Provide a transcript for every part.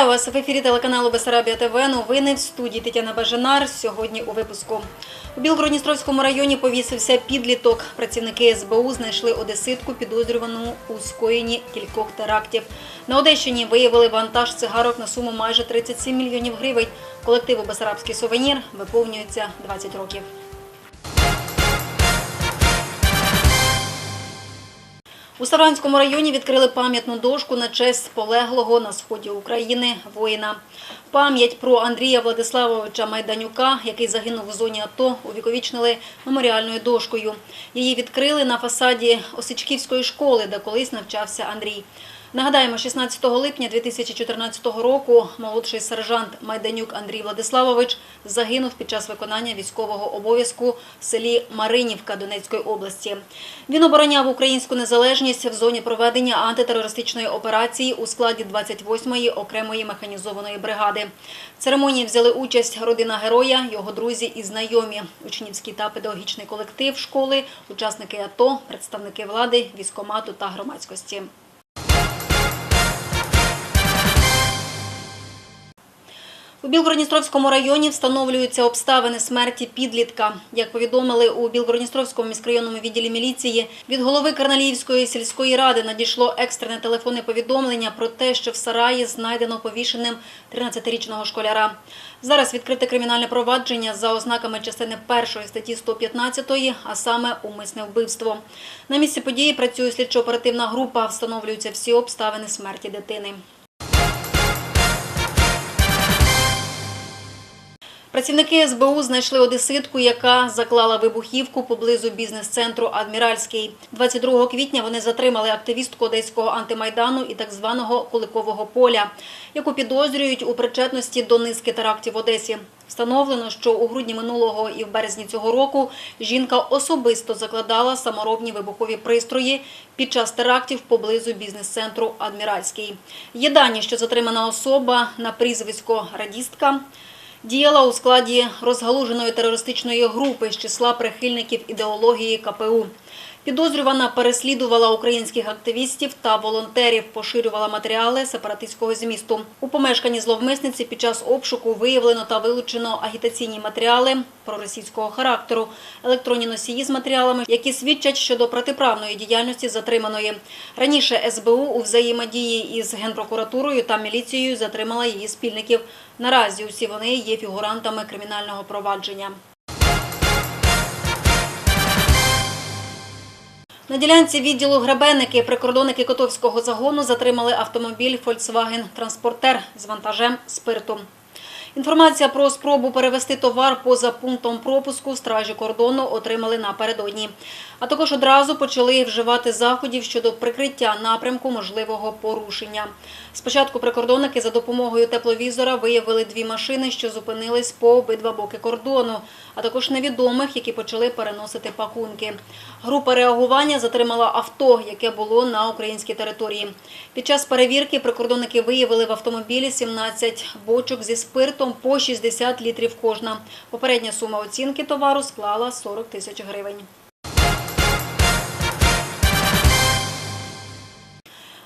Вітаю вас в ефірі телеканалу Бесарабія ТВ. Новини в студії Тетяна Бажанар. Сьогодні у випуску. У Білгородністровському районі повісився підліток. Працівники СБУ знайшли одеситку, підозрювану у скоєнні кількох терактів. На Одещині виявили вантаж цигарок на суму майже 37 мільйонів гривень. Колективу Бесарабський сувенір виповнюється 20 років. У Саранському районі відкрили пам'ятну дошку на честь полеглого на сході України воїна. Пам'ять про Андрія Владиславовича Майданюка, який загинув у зоні АТО, увіковічнили меморіальною дошкою. Її відкрили на фасаді Осичківської школи, де колись навчався Андрій. Нагадаємо, 16 липня 2014 року молодший сержант Майданюк Андрій Владиславович загинув під час виконання військового обов'язку в селі Маринівка Донецької області. Він обороняв українську незалежність в зоні проведення антитерористичної операції у складі 28-ї окремої механізованої бригади. В церемонії взяли участь родина героя, його друзі і знайомі, учнівський та педагогічний колектив школи, учасники АТО, представники влади, військомату та громадськості. У Білгородністровському районі встановлюються обставини смерті підлітка. Як повідомили у Білгородністровському міськрайонному відділі міліції, від голови Карналіївської сільської ради надійшло екстрене телефонне повідомлення про те, що в сараї знайдено повішеним 13-річного школяра. Зараз відкрите кримінальне провадження за ознаками частини першої статті 115, а саме умисне вбивство. На місці події працює слідчо-оперативна група, встановлюються всі обставини смерті дитини. Працівники СБУ знайшли одеситку, яка заклала вибухівку поблизу бізнес-центру Адміральський. 22 квітня вони затримали активістку одеського антимайдану і так званого Куликового поля, яку підозрюють у причетності до низки терактів в Одесі. Встановлено, що у грудні минулого і в березні цього року жінка особисто закладала саморобні вибухові пристрої під час терактів поблизу бізнес-центру Адміральський. Є дані, що затримана особа на прізвисько радістка діяла у складі розгалуженої терористичної групи з числа прихильників ідеології КПУ. Підозрювана переслідувала українських активістів та волонтерів, поширювала матеріали сепаратистського змісту. У помешканні зловмисниці під час обшуку виявлено та вилучено агітаційні матеріали проросійського характеру, електронні носії з матеріалами, які свідчать щодо протиправної діяльності затриманої. Раніше СБУ у взаємодії із Генпрокуратурою та міліцією затримала її спільників. Наразі усі вони є фігурантами кримінального провадження. На ділянці відділу Гребенники прикордонники Котовського загону затримали автомобіль Volkswagen Транспортер з вантажем спирту. Інформація про спробу перевести товар поза пунктом пропуску стражі кордону отримали напередодні. А також одразу почали вживати заходів щодо прикриття напрямку можливого порушення. Спочатку прикордонники за допомогою тепловізора виявили дві машини, що зупинились по обидва боки кордону, а також невідомих, які почали переносити пакунки. Група реагування затримала авто, яке було на українській території. Під час перевірки прикордонники виявили в автомобілі 17 бочок зі спиртом по 60 літрів кожна. Попередня сума оцінки товару склала 40 тисяч гривень.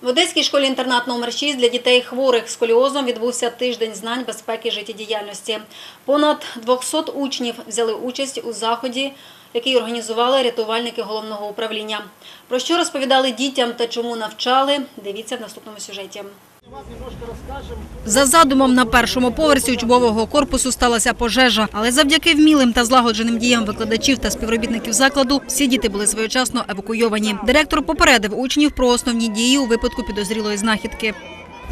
В Одеській школі-інтернат номер 6 для дітей хворих з сколіозом відбувся тиждень знань безпеки життєдіяльності. Понад 200 учнів взяли участь у заході, який організували рятувальники головного управління. Про що розповідали дітям та чому навчали, дивіться в наступному сюжеті. За задумом на першому поверсі учбового корпусу сталася пожежа, але завдяки вмілим та злагодженим діям викладачів та співробітників закладу всі діти були своєчасно евакуйовані. Директор попередив учнів про основні дії у випадку підозрілої знахідки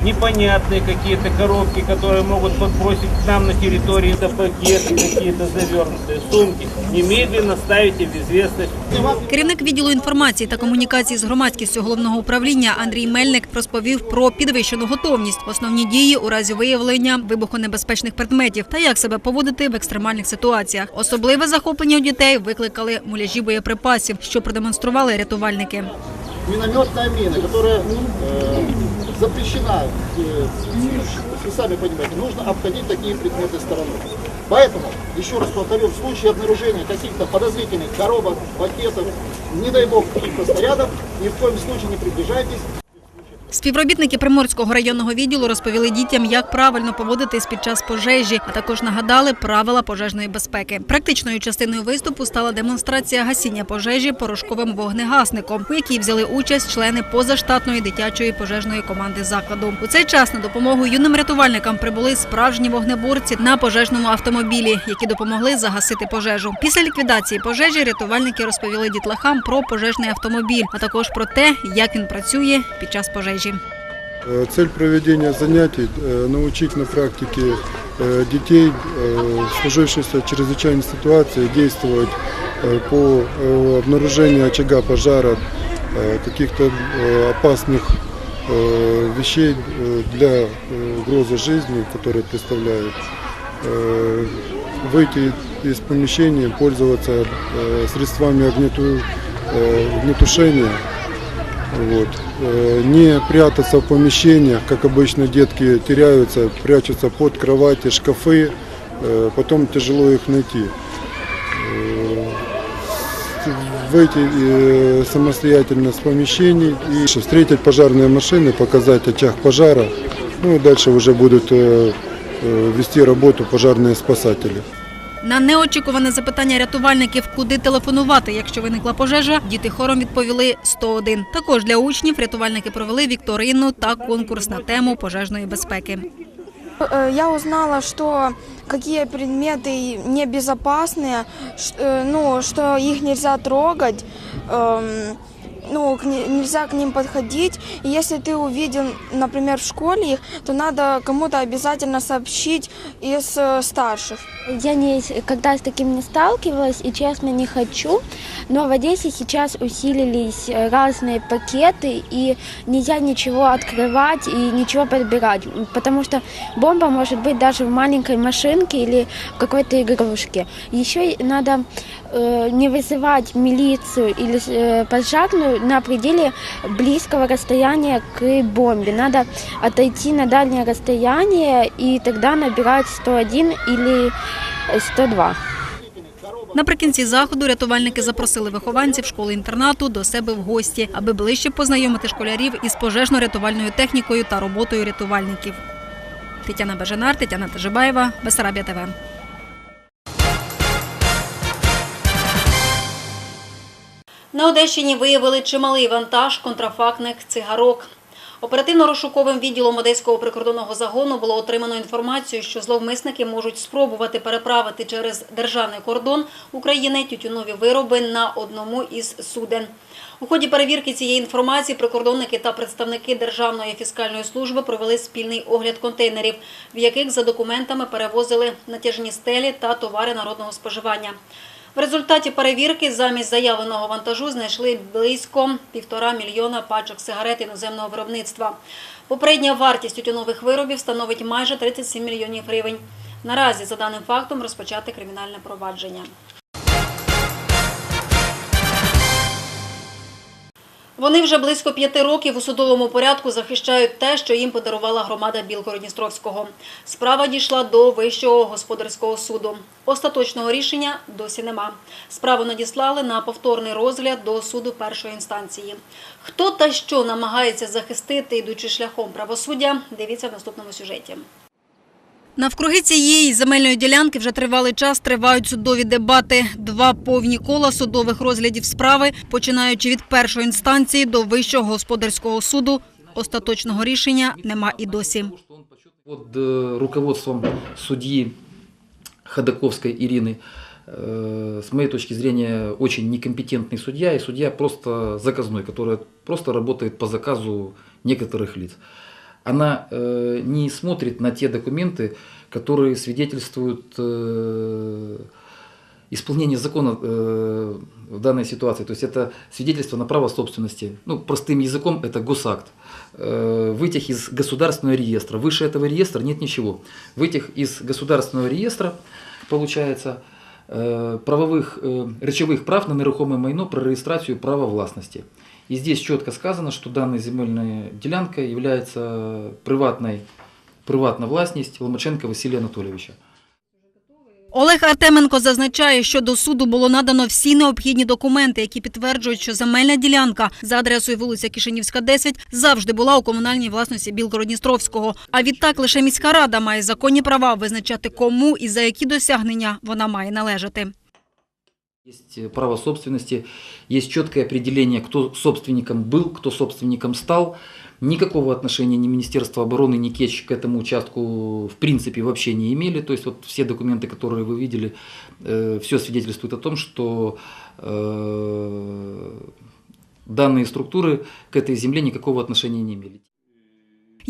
непонятные какие-то коробки, которые могут подбросить к нам на территории, это пакеты какие-то завернутые, сумки. Немедленно ставите в известность. Керівник відділу інформації та комунікації з громадськістю головного управління Андрій Мельник розповів про підвищену готовність, основні дії у разі виявлення вибухонебезпечних предметів та як себе поводити в екстремальних ситуаціях. Особливе захоплення у дітей викликали муляжі боєприпасів, що продемонстрували рятувальники. Минометная мина, которая э, запрещена. э, вы сами понимаете, нужно обходить такие предметы стороной. Поэтому, еще раз повторю, в случае обнаружения каких-то подозрительных коробок, пакетов, не дай бог каких-то снарядов, ни в коем случае не приближайтесь. Співробітники Приморського районного відділу розповіли дітям, як правильно поводитись під час пожежі, а також нагадали правила пожежної безпеки. Практичною частиною виступу стала демонстрація гасіння пожежі порошковим вогнегасником, у якій взяли участь члени позаштатної дитячої пожежної команди закладу. У цей час на допомогу юним рятувальникам прибули справжні вогнеборці на пожежному автомобілі, які допомогли загасити пожежу. Після ліквідації пожежі рятувальники розповіли дітлахам про пожежний автомобіль, а також про те, як він працює під час пожежі. мережі. Цель проведення занятий научить на практиці дітей, служившихся чрезвичайній ситуації, діяти э, по э, обнаружению очага пожара, э, каких-то опасних вещей для угрозы жизни, которые представляют, выйти из помещения, пользоваться средствами огнетушения. вот. Э, Не прятаться в помещениях, как обычно детки теряются, прячутся под кровати, шкафы, э, потом тяжело их найти. Э, Выйти э, самостоятельно с помещений и встретить пожарные машины, показать очаг пожара. Ну и дальше уже будут э, э, вести работу пожарные спасатели. На неочікуване запитання рятувальників, куди телефонувати, якщо виникла пожежа, діти хором відповіли 101. Також для учнів рятувальники провели вікторину та конкурс на тему пожежної безпеки. Э, Я узнала, что какие предметы небезопасные, ш- э, ну, что их нельзя трогать, эм, Ну, не- нельзя к ним подходить. И если ты увидел, например, в школе их, то надо кому-то обязательно сообщить из э, старших. Я никогда с таким не сталкивалась и, честно, не хочу. Но в Одессе сейчас усилились э, разные пакеты, и нельзя ничего открывать и ничего подбирать, потому что бомба может быть даже в маленькой машинке или в какой-то игрушке. Еще надо э, не вызывать милицию или э, пожарную на пределе близкого расстояния к бомбе. Надо отойти на дальнее расстояние и тогда набирать 101 или 102. Наприкінці заходу рятувальники запросили вихованців школи-інтернату до себе в гості, аби ближче познайомити школярів із пожежно-рятувальною технікою та роботою рятувальників. Тетяна Беженар, Тетяна Тажибаєва, Бесарабія ТВ. На Одещині виявили чималий вантаж контрафактних цигарок. Оперативно-розшуковим відділом Одеського прикордонного загону було отримано інформацію, що зловмисники можуть спробувати переправити через державний кордон України тютюнові вироби на одному із суден. У ході перевірки цієї інформації прикордонники та представники Державної фіскальної служби провели спільний огляд контейнерів, в яких за документами перевозили натяжні стелі та товари народного споживання. В результаті перевірки замість заявленого вантажу знайшли близько півтора мільйона пачок сигарет іноземного виробництва. Попередня вартість тютюнових виробів становить майже 37 мільйонів гривень. Наразі за даним фактом розпочати кримінальне провадження. Вони вже близько п'яти років у судовому порядку захищають те, що їм подарувала громада Білгород-Дністровського. Справа дійшла до Вищого господарського суду. Остаточного рішення досі нема. Справу надіслали на повторний розгляд до суду першої інстанції. Хто та що намагається захистити, йдучи шляхом правосуддя, дивіться в наступному сюжеті. Навкруги цієї земельної ділянки вже тривалий час тривають судові дебати. Два повні кола судових розглядів справи, починаючи від першої інстанції до Вищого господарського суду. Остаточного рішення нема і досі. Под э, руководством судьи Ходаковской Ирины, э, с моей точки зрения, очень некомпетентный судья и судья просто заказной, которая просто работает по заказу некоторых лиц. Она э, не смотрит на те документы, которые свидетельствуют э, исполнение закона э, в данной ситуации. То есть это свидетельство на право собственности. Ну, простым языком это госакт. Э, вытяг из государственного реестра. Выше этого реестра нет ничего. Вытяг из государственного реестра, получается, э, правовых, э, речевых прав на нерухомое майно про регистрацию права властности. И здесь четко сказано, что данная земельная делянка является приватной, приватная властность Ломаченко Василия Анатольевича. Олег Артеменко зазначає, що до суду було надано всі необхідні документи, які підтверджують, що земельна ділянка за адресою вулиця Кишинівська, 10 завжди була у комунальній власності Білгородністровського. А відтак лише міська рада має законні права визначати, кому і за які досягнення вона має належати. Есть э, право собственности, есть четкое определение, кто собственником был, кто собственником стал. Никакого отношения ни Министерство обороны, ни КЕЧ к этому участку в принципе вообще не имели. То есть вот все документы, которые вы видели, все свидетельствует о том, что э, данные структуры к этой земле никакого отношения не имели.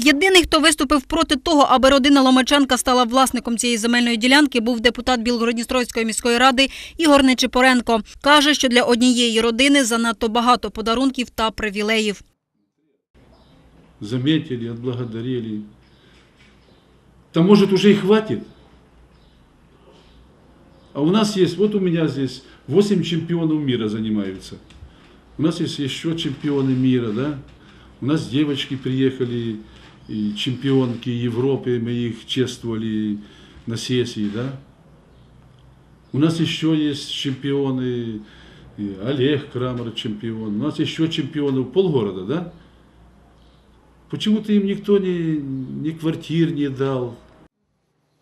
Єдиний, хто виступив проти того, аби родина Ломаченка стала власником цієї земельної ділянки, був депутат Білгородністровської міської ради Ігор Нечипоренко. Каже, що для однієї родини занадто багато подарунків та привілеїв. заметили, отблагодарили. Да может уже и хватит. А у нас есть, вот у меня здесь 8 чемпионов мира занимаются. У нас есть еще чемпионы мира, да. У нас девочки приехали, и чемпионки Европы, мы их чествовали на сессии, да. У нас еще есть чемпионы, Олег Крамер чемпион, у нас еще чемпионов полгорода, да. Почему-то им никто ни, ни квартир не дал.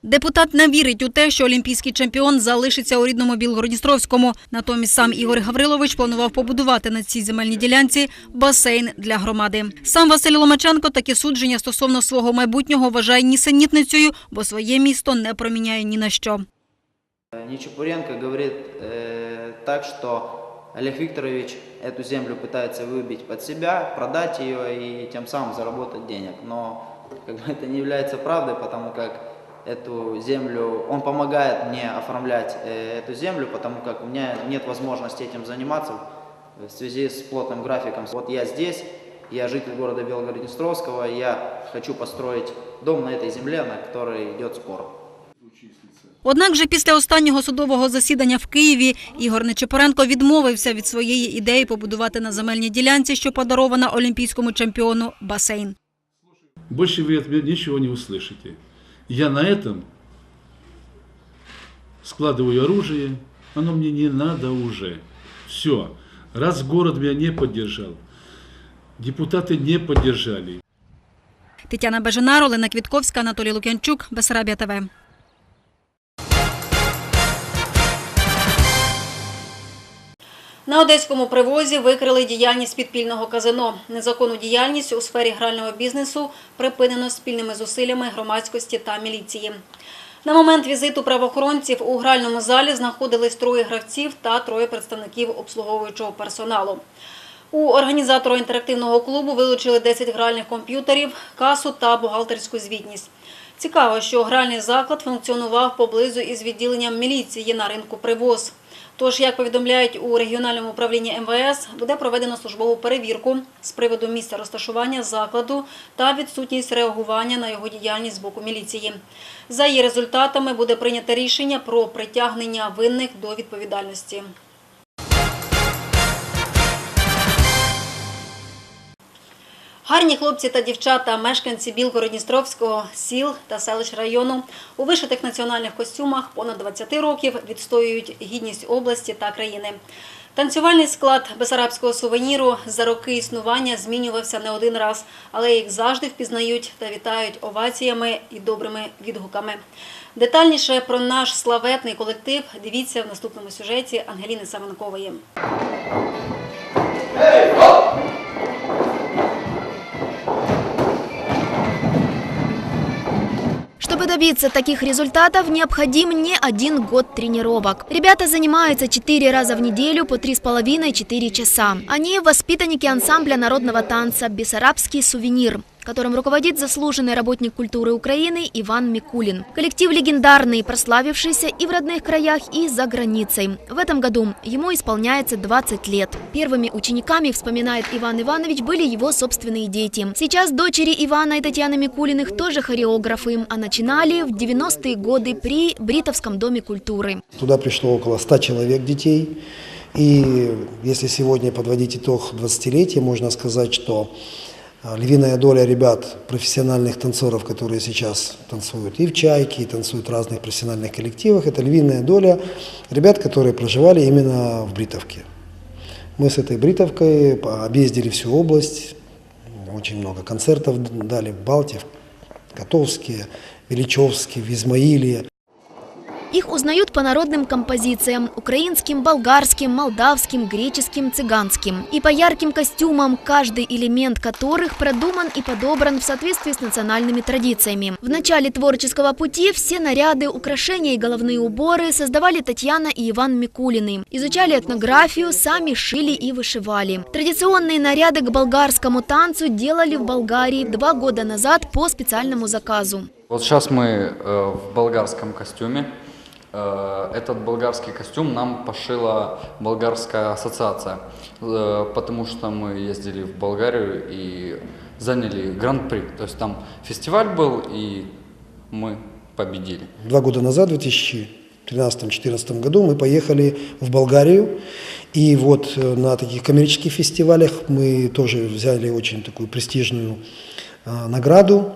Депутат не вірить у те, що олімпійський чемпіон залишиться у рідному Білгородністровському. Натомість сам Ігор Гаврилович планував побудувати на цій земельній ділянці басейн для громади. Сам Василь Ломаченко таке судження стосовно свого майбутнього вважає нісенітницею, бо своє місто не проміняє ні на що. Нечапуренко говорит э, так, что Олег Викторович эту землю пытается выбить под себя, продать ее и тем самым заработать денег. Но как бы, это не является правдой, потому как эту землю, он помогает мне оформлять э, эту землю, потому как у меня нет возможности этим заниматься в связи с плотным графиком. Вот я здесь, я житель города Белгород-Днестровского, я хочу построить дом на этой земле, на которой идет спор. Однак же після останнього судового засідання в Києві Ігор Нечепоренко відмовився від своєї ідеї побудувати на земельній ділянці, що подарована олімпійському чемпіону, басейн. Больше вы от меня ничего не услышите. Я на этом складываю оружие, оно мне не надо уже. Все. Раз город меня не поддержал, депутаты не поддержали, Тетяна Беженар, Олена Квітковська, Анатолій Лук'янчук, Бесарабія ТВ. На одеському привозі викрили діяльність підпільного казино. Незаконну діяльність у сфері грального бізнесу припинено спільними зусиллями громадськості та міліції. На момент візиту правоохоронців у гральному залі знаходились троє гравців та троє представників обслуговуючого персоналу. У організатора інтерактивного клубу вилучили 10 гральних комп'ютерів, касу та бухгалтерську звітність. Цікаво, що гральний заклад функціонував поблизу із відділенням міліції на ринку «Привоз». Тож, як повідомляють у регіональному управлінні МВС, буде проведено службову перевірку з приводу місця розташування закладу та відсутність реагування на його діяльність з боку міліції. За її результатами буде прийнято рішення про притягнення винних до відповідальності. Гарні хлопці та дівчата, мешканці Білгород-Дністровського, сіл та селищ району у вишитих національних костюмах понад 20 років відстоюють гідність області та країни. Танцювальний склад Бесарабського сувеніру за роки існування змінювався не один раз, але їх завжди впізнають та вітають оваціями і добрими відгуками. Детальніше про наш славетний колектив дивіться в наступному сюжеті Ангеліни Савенкової. Чтобы добиться таких результатов, необходим не один год тренировок. Ребята занимаются 4 раза в неделю по 3,5-4 часа. Они воспитанники ансамбля народного танца «Бессарабский сувенир», которым руководит заслуженный работник культуры Украины Иван Микулин. Коллектив легендарный, прославившийся и в родных краях, и за границей. В этом году ему исполняется 20 лет. Первыми учениками, вспоминает Иван Иванович, были его собственные дети. Сейчас дочери Ивана и Татьяны Микулиных тоже хореографы, а начинали в 90-е годы при Бритовском доме культуры. Туда пришло около 100 человек детей. И если сегодня подводить итог 20-летия, можно сказать, что Львиная доля ребят, профессиональных танцоров, которые сейчас танцуют и в «Чайке», и танцуют в разных профессиональных коллективах, это львиная доля ребят, которые проживали именно в Бритовке. Мы с этой Бритовкой объездили всю область, очень много концертов дали в Балте, в Котовске, Величевске, в Измаиле. Их узнают по народным композициям – украинским, болгарским, молдавским, греческим, цыганским. И по ярким костюмам, каждый элемент которых продуман и подобран в соответствии с национальными традициями. В начале творческого пути все наряды, украшения и головные уборы создавали Татьяна и Иван Микулины. Изучали этнографию, сами шили и вышивали. Традиционные наряды к болгарскому танцу делали в Болгарии два года назад по специальному заказу. Вот сейчас мы э, в болгарском костюме. Э, этот болгарский костюм нам пошила болгарская ассоциация, э, потому что мы ездили в Болгарию и заняли гран-при. То есть там фестиваль был, и мы победили. Два года назад, в 2013-2014 году, мы поехали в Болгарию. И вот э, на таких коммерческих фестивалях мы тоже взяли очень такую престижную награду.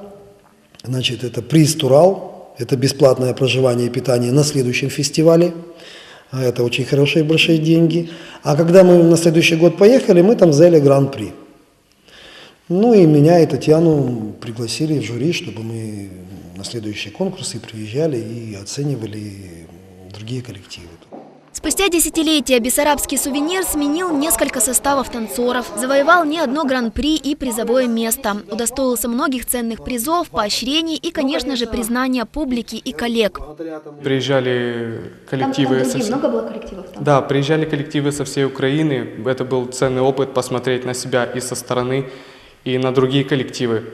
Значит, это приз «Турал», это бесплатное проживание и питание на следующем фестивале. А Это очень хорошие большие деньги. А когда мы на следующий год поехали, мы там взяли гран-при. Ну и меня и Татьяну пригласили в жюри, чтобы мы на следующие конкурсы приезжали и оценивали другие коллективы. Спустя десятилетия бессарабский сувенир сменил несколько составов танцоров, завоевал не одно гран-при и призовое место, удостоился многих ценных призов, поощрений и, конечно же, признания публики и коллег. Приезжали коллективы. со вс- было коллективов там? Да, приезжали коллективы со всей Украины. Это был ценный опыт посмотреть на себя и со стороны, и на другие коллективы.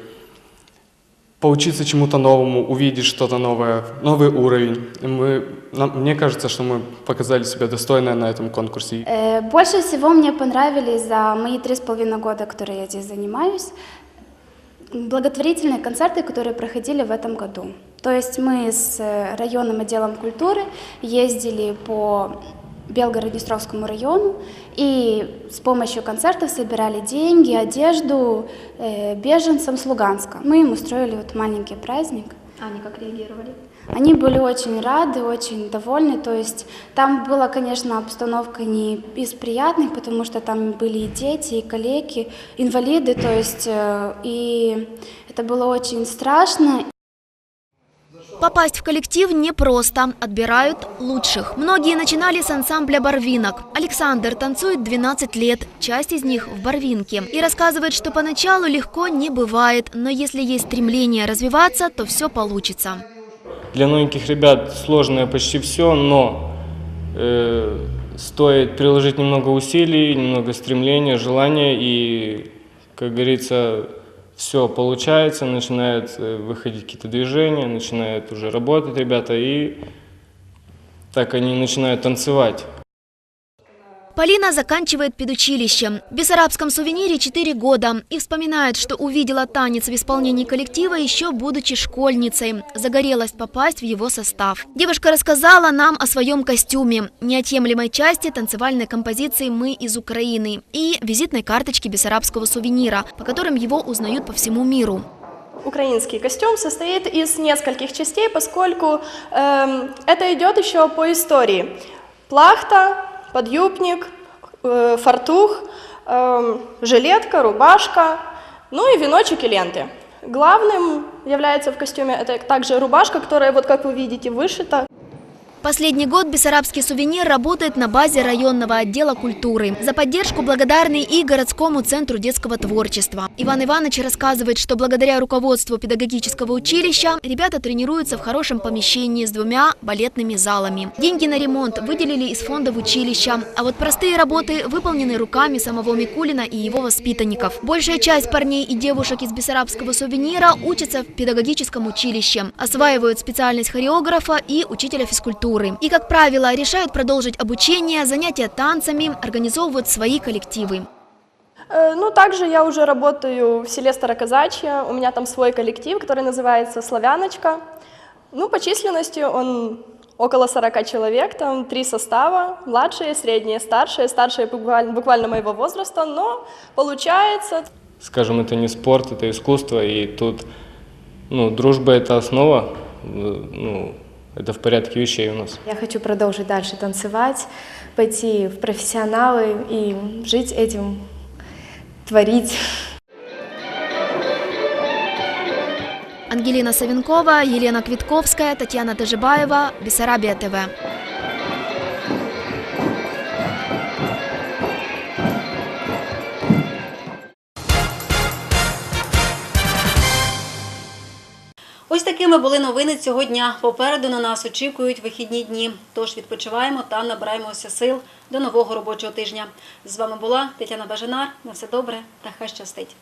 Поучиться чему-то новому, увидеть что-то новое, новый уровень. И Мы, нам- мне кажется, что мы показали себя достойно на этом конкурсе. Э, Больше всего мне понравились за мои три с половиной года, которые я здесь занимаюсь, благотворительные концерты, которые проходили в этом году. То есть мы с э, районным отделом культуры ездили по Белгород-Днестровскому району и с помощью концертов собирали деньги, одежду э, беженцам с Луганска. Мы им устроили вот маленький праздник. Они как реагировали? Они были очень рады, очень довольны. То есть там была, конечно, обстановка не из приятных, потому что там были и дети, и коллеги, инвалиды. То есть э, и это было очень страшно. Попасть в коллектив непросто, отбирают лучших. Многие начинали с ансамбля «Барвинок». Александр танцует 12 лет, часть из них в «Барвинке». И рассказывает, что поначалу легко не бывает, но если есть стремление развиваться, то все получится. Для новеньких ребят сложное почти все, но э, стоит приложить немного усилий, немного стремления, желания, и, как говорится, все получается, начинают э, выходить какие-то движения, начинают уже работать ребята, и так они начинают танцевать. Полина заканчивает педучилище. В бессарабском сувенире 4 года и вспоминает, что увидела танец в исполнении коллектива еще будучи школьницей. Загорелась попасть в его состав. Девушка рассказала нам о своем костюме, неотъемлемой части танцевальной композиции «Мы из Украины» и визитной карточке бессарабского сувенира, по которым его узнают по всему миру. Украинский костюм состоит из нескольких частей, поскольку эм, это идет еще по истории. Плахта, подъюбник, э, фартух, эм, жилетка, рубашка, ну и веночек и ленты. Главным является в костюме это также рубашка, которая, вот как вы видите, вышита. Последний год Бессарабский сувенир работает на базе районного отдела культуры. За поддержку благодарны и городскому центру детского творчества. Иван Иванович рассказывает, что благодаря руководству педагогического училища ребята тренируются в хорошем помещении с двумя балетными залами. Деньги на ремонт выделили из фондов училища, а вот простые работы выполнены руками самого Микулина и его воспитанников. Большая часть парней и девушек из Бессарабского сувенира учатся в педагогическом училище, осваивают специальность хореографа и учителя физкультуры. И, как правило, решают продолжить обучение, занятия танцами, организовывают свои коллективы. Э, Ну, также я уже работаю в селе Староказачье, у меня там свой коллектив, который называется «Славяночка». Ну, по численности он около 40 человек, там три состава, младшие, средние, старшие. Старшие буквально, буквально моего возраста, но получается. скажем, это не спорт, это искусство, и тут, ну, дружба – это основа, э, ну, это в порядке вещей у нас. Я хочу продолжить дальше танцевать, пойти в профессионалы и жить этим, творить. Ангелина Савенкова, Елена Квитковская, Татьяна Тажибаева, Бессарабия ТВ. Ось такими були новини цього дня. Попереду на нас очікують вихідні дні. Тож відпочиваємо та набираємося сил до нового робочого тижня. З вами була Тетяна Бажанар. На все добре та хай щастить.